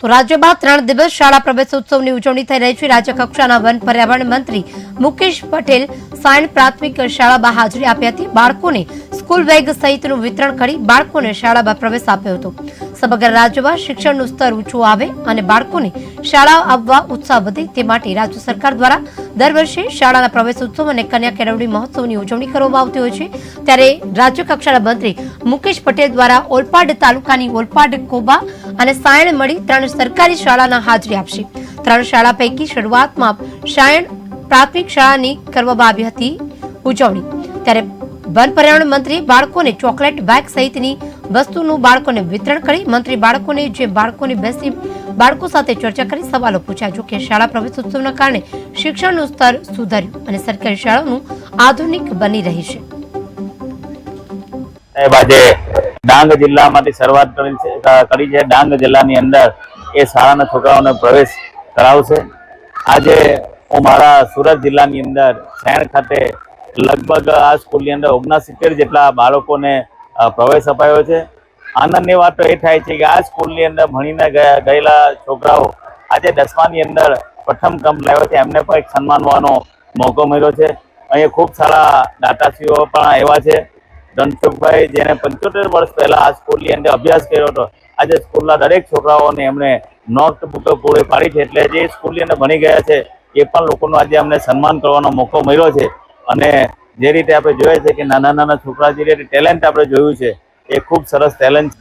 તો રાજ્યમાં ત્રણ દિવસ શાળા પ્રવેશોત્સવની ઉજવણી થઈ રહી છે. રાજ્ય કક્ષાના વન પર્યાવરણ મંત્રી મુકેશ પટેલ સાયણ પ્રાથમિક શાળામાં હાજરી આપી હતી. બાળકોને સ્કૂલ બેગ સહિતનું વિતરણ કરી બાળકોને શાળામાં પ્રવેશ આપ્યો હતો. સમગ્ર રાજ્યમાં શિક્ષણનું સ્તર ઊંચું આવે અને બાળકોને શાળા આવવા ઉત્સાહ વધે તે માટે રાજ્ય સરકાર દ્વારા દર વર્ષે શાળાના પ્રવેશ ઉત્સવ અને કન્યા કેળવણી મહોત્સવની ઉજવણી કરવામાં આવતી હોય છે. ત્યારે રાજ્ય કક્ષાના મંત્રી મુકેશ પટેલ દ્વારા ઓલપાડ તાલુકાની ઓલપાડ કોબા અને સાયણ મળી ત્રણ સરકારી શાળાના હાજરી આપશે. ત્રણ શાળા પૈકી શરૂઆતમાં સાયણ પ્રાથમિક શાળાની કરવામાં આવી હતી ઉજવણી. ત્યારે વન પર્યાવરણ મંત્રી બાળકોને ચોકલેટ બેગ સહિતની વસ્તુનું બાળકોને વિતરણ કરી મંત્રી બાળકોને જે બાળકોને બેસી બાળકો સાથે ચર્ચા કરી, સવાલો પૂછ્યા. જો કે શાળા પ્રવેશોત્સવના કારણે શિક્ષણનું સ્તર સુધર્યું અને સરકારી શાળાનું આધુનિક બની રહી છે. આજે ડાંગ જિલ્લામાંથી શરૂઆત કરી છે કરી છે. ડાંગ જિલ્લાની અંદર એ શાળાના છોકરાઓને પ્રવેશ કરાવશે. આજે હું મારા સુરત જિલ્લાની અંદર શહેર ખાતે લગભગ આ સ્કૂલની અંદર ઓગણસિત્તેર જેટલા બાળકોને પ્રવેશ અપાયો છે. આનંદની વાત તો એ થાય છે કે આ સ્કૂલની અંદર ભણીને ગયેલા છોકરાઓ આજે દસમાની અંદર પ્રથમ ક્રમ લાવ્યો છે. એમને પણ એક સન્માનવાનો મોકો મળ્યો છે. અહીંયા ખૂબ સારા દાતાશ્રીઓ પણ એવા છે. ધનસુખભાઈ જેને પંચોતેર વર્ષ પહેલાં આ સ્કૂલની અંદર અભ્યાસ કર્યો હતો, આજે સ્કૂલના દરેક છોકરાઓને એમણે નોટબુકો પૂરી પાડી છે. એટલે જે સ્કૂલની અંદર ભણી ગયા છે, એ પણ લોકોનું આજે અમને સન્માન કરવાનો મોકો મળ્યો છે. અને જે રીતે આપણે જોઈએ છે કે નાના નાના છોકરા જે રીતે ટેલેન્ટ આપણે જોયું છે, એ ખૂબ સરસ ટેલેન્ટ